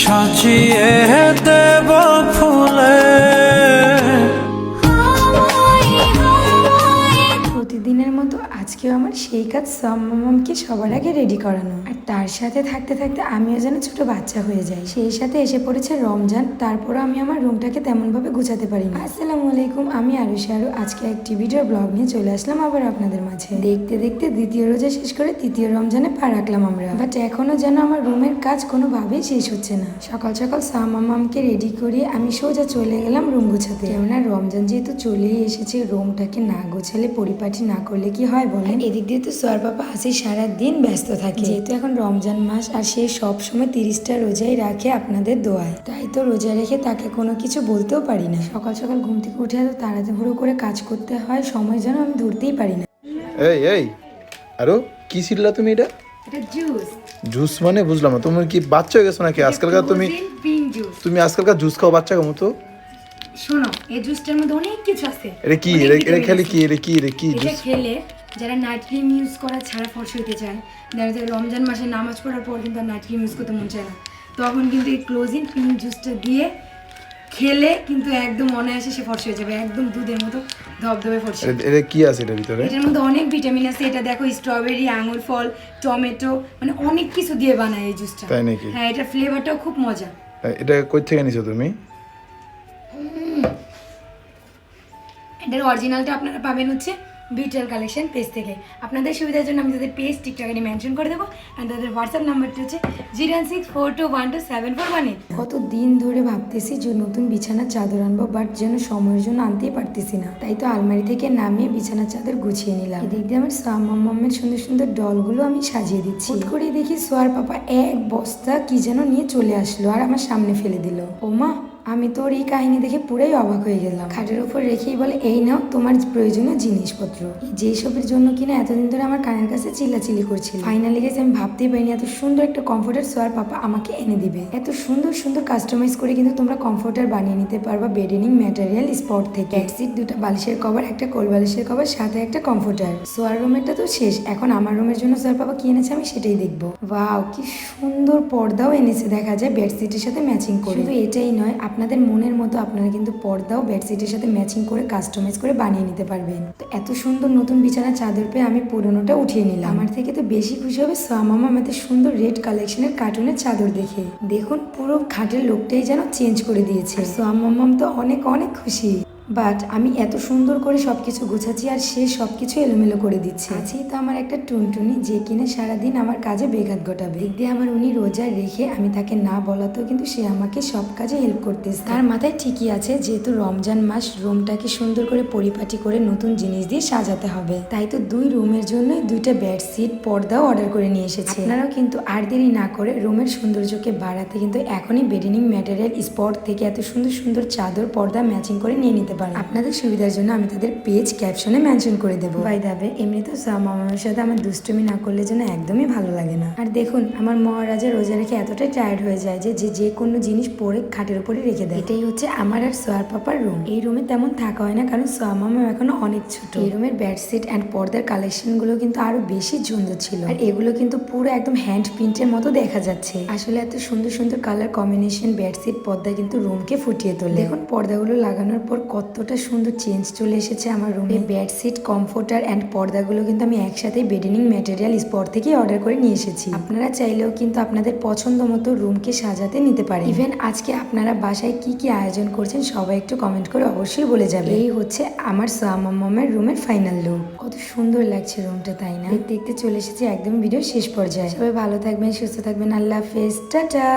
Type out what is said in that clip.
সাজিয়ে দেব প্রতিদিনের মতো আজকেও আমার সেই কাজ সম্মামকে সবার আগে রেডি করানো। আর তার সাথে থাকতে থাকতে আমিও যেন ছোট বাচ্চা হয়ে যাই। সেই সাথে এসে পড়েছে রমজান, তারপরও আমি আমার রুমটাকে তেমন ভাবে গুছাতে পারি না আসসালামু আলাইকুম, আমি আরু। আজকে একটি ভিডিও ব্লগ নিয়ে চলে আসলাম আবার আপনাদের মাঝে। দেখতে দেখতে দ্বিতীয় রোজা শেষ করে তৃতীয় রমজানে পা রাখলাম আমরা। বাট এখনও যেন আমার রুমের কাজ কোনোভাবেই শেষ হচ্ছে না। সকাল সকাল সামামামকে রেডি করিয়ে আমি সোজা চলে গেলাম রুম গুছাতে। কেননা রমজান যেহেতু চলেই এসেছে, রুমটাকে না গোছালে পরিপাটি না করলে কি হয় বলেন? এদিক দিয়ে তো সোয়ার পাপা আসি সারা দিন ব্যস্ত থাকে। যেহেতু এখন রমজান মাস আর সে সব সময় তিরিশটা রোজাই রাখে আপনাদের দোয়ায়। তাই তো রোজা রেখে তাকে কোনো কিছু বলতেও পারি না। সকাল সকাল ঘুম থেকে উঠে এত তাড়াহুড়ো করে কাজ করতে হয় সময় যেন আমি ধরতেই পারি না। এই এই আরও কি ছিললা তুমি এটা? এটা জুস। জুস মানে বুঝলাম না তুমি কি বাচ্চা হয়ে গেছো নাকি? আজকালকার তুমি তুমি আজকালকার জুস খাও বাচ্চা কেমন তো শোনো এই জুসটার মধ্যে অনেক কিছু আছে। এটা কি? এটা খেলে কি? এটা কি? এটা কি এটা খেলে যারা নাইট ক্রিম ইউজ করা ছাড়া ফর্সা হতে চায় যারা রমজান মাসে নামাজ পড়ার পর কিন্তু আর নাইট ক্রিম ইউজ করতে মন চায় না তখন কিন্তু এই ক্লোজিং পিঙ্ক জুসটা দিয়ে খেলে কিন্তু একদম অনায়াসে সে ফর্সা হয়ে যাবে একদম দুধের মতো ধবধবে ফর্সা এটা কি আছে এটার ভিতরে? এটার মধ্যে অনেক ভিটামিন আছে এটা দেখো স্ট্রবেরি আঙুর ফল টমেটো মানে অনেক কিছু দিয়ে বানায় এই জুসটা তাই নাকি? হ্যাঁ এটা ফ্লেভারটাও খুব মজা। এটা কই থেকে নিছো তুমি? এটার অরিজিনালটা আপনারা পাবেন হচ্ছে বিটেল কালেকশন পেজ থেকে। আপনাদের সুবিধার জন্য আমি তাদের পেজ টিকটকে মেনশন করে দেবো অ্যান্ড তাদের হোয়াটসঅ্যাপ নাম্বারটা হচ্ছে zero six four two one two seven four one কত দিন ধরে ভাবতেছি যে নতুন বিছানার চাদর আনব বাট যেন সময়ের জন্য আনতেই পারতেছি না। তাই তো আলমারি থেকে নামিয়ে বিছানার চাদর গুছিয়ে নিলাম। এদিক দিয়ে আমার সামামের সুন্দর সুন্দর ডলগুলো আমি সাজিয়ে দিচ্ছি। করে দেখি সোয়ার পাপা এক বস্তা কি যেন নিয়ে চলে আসলো আর আমার সামনে ফেলে দিল। ও মা আমি তোর এই কাহিনী দেখে পুরাই অবাক হয়ে গেলাম। খাটের উপর রেখেই বলে, এই নাও তোমার প্রয়োজনীয় জিনিসপত্র। যেই সবের জন্য কিনা এতদিন ধরে আমার কানের কাছে চিল্লাচিল্লি করছিল। ফাইনালি গেছে আমি ভাবতেই পারিনি এত সুন্দর একটা কমফোর্টার সোয়ার পাপা আমাকে এনে দিবে। এত সুন্দর সুন্দর কাস্টমাইজ করে কিন্তু তোমরা কমফোর্টার বানিয়ে নিতে পারবা বেডেনিং ম্যাটেরিয়াল স্পট থেকে। বেডশিট দুটো বালিশের কভার একটা কোল বালিশের কভার সাথে একটা কমফোর্টার সোয়ার রুমেরটা তো শেষ, এখন আমার রুমের জন্য সোয়ার পাপা কি এনেছে আমি সেটাই দেখব। ওয়াও কি সুন্দর পর্দাও এনেছে, দেখা যায় বেডশিটের সাথে ম্যাচিং করে। শুধু এটাই নয় আপনাদের মনের মতো আপনারা কিন্তু পর্দাও বেডশিটের সাথে ম্যাচিং করে কাস্টমাইজ করে বানিয়ে নিতে পারবেন। তো এত সুন্দর নতুন বিছানা চাদর পেয়ে আমি পুরোনোটা উঠিয়ে নিলাম। আমার থেকে তো বেশি খুশি হবে সামামা আমাদের সুন্দর রেড কালেকশনের কার্টুনের চাদর দেখে। দেখুন পুরো খাটের লোকটাই যেন চেঞ্জ করে দিয়েছে। সামামাম তো অনেক অনেক খুশি। বাট আমি এত সুন্দর করে সব কিছু গোছাচ্ছি আর সে সব কিছু এলোমেলো করে দিচ্ছে। আছেই তো আমার একটা টুনটুনি যে কিনা সারাদিন আমার কাজে বেঘাত ঘটাবে। দিয়ে আমার উনি রোজা রেখে আমি তাকে না বলাতেও কিন্তু সে আমাকে সব কাজে হেল্প করতেছে। তার মাথায় ঠিকই আছে, যেহেতু রমজান মাস, রুমটাকে সুন্দর করে পরিপাটি করে নতুন জিনিস দিয়ে সাজাতে হবে। তাই তো দুই রুমের জন্য দুইটা বেডশিট পর্দাও অর্ডার করে নিয়ে এসেছে। আপনারাও কিন্তু আর দেরি না করে রুমের সৌন্দর্যকে বাড়াতে কিন্তু এখনই বেডিনিং ম্যাটেরিয়াল স্পট থেকে এত সুন্দর সুন্দর চাদর, পর্দা ম্যাচিং করে নিয়ে নিতে পারেন আপনাদের সুবিধার জন্য আমি তাদের পেজ ক্যাপশনে মেনশন করে দেবো। বাই দাবে এমনি তো মামার সাথে আমার দুষ্টুমি না করলে যেন একদমই ভালো লাগে না। আর দেখুন, আমার মহারাজা রোজা রেখে এতটাই টায়ার্ড হয়ে যায় যে যে যে কোনো জিনিস পরে খাটের উপরে রেখে দেয়। এটাই হচ্ছে আমার আর সোয়ার পাপার রুম এই রুমে তেমন থাকা হয় না, কারণ সোয়া মামা এখনও অনেক ছোট। এই রুমের বেডশিট অ্যান্ড পর্দার কালেকশনগুলো কিন্তু আরও বেশি সুন্দর ছিল। আর এগুলো কিন্তু পুরো একদম হ্যান্ড প্রিন্টের মতো দেখা যাচ্ছে। আসলে এত সুন্দর সুন্দর কালার কম্বিনেশন বেডশিট পর্দা কিন্তু রুমকে ফুটিয়ে তোলে। দেখুন, পর্দাগুলো লাগানোর পর কতটা সুন্দর চেঞ্জ চলে এসেছে আমার রুমে বেডশিট কমফোর্টার অ্যান্ড পর্দাগুলো কিন্তু আমি একসাথে বেডেনিং ম্যাটেরিয়াল স্পট থেকে অর্ডার করে নিয়ে এসেছি। আপনারা চাইলেও কিন্তু আপনাদের পছন্দ মতো রুমকে সাজাতে নিতে পারেন। ইভেন আজকে আপনারা বাসায় কি কি আয়োজন করছেন সবাই একটু কমেন্ট করে অবশ্যই বলে যাবে। এই হচ্ছে আমার সামামের রুমের ফাইনাল লুক কত সুন্দর লাগছে রুমটা তাই না? দেখতে চলে এসেছি একদম ভিডিও শেষ পর্যায়ে। সবাই ভালো থাকবেন, সুস্থ থাকবেন। আল্লাহ হাফেজ। টাটা!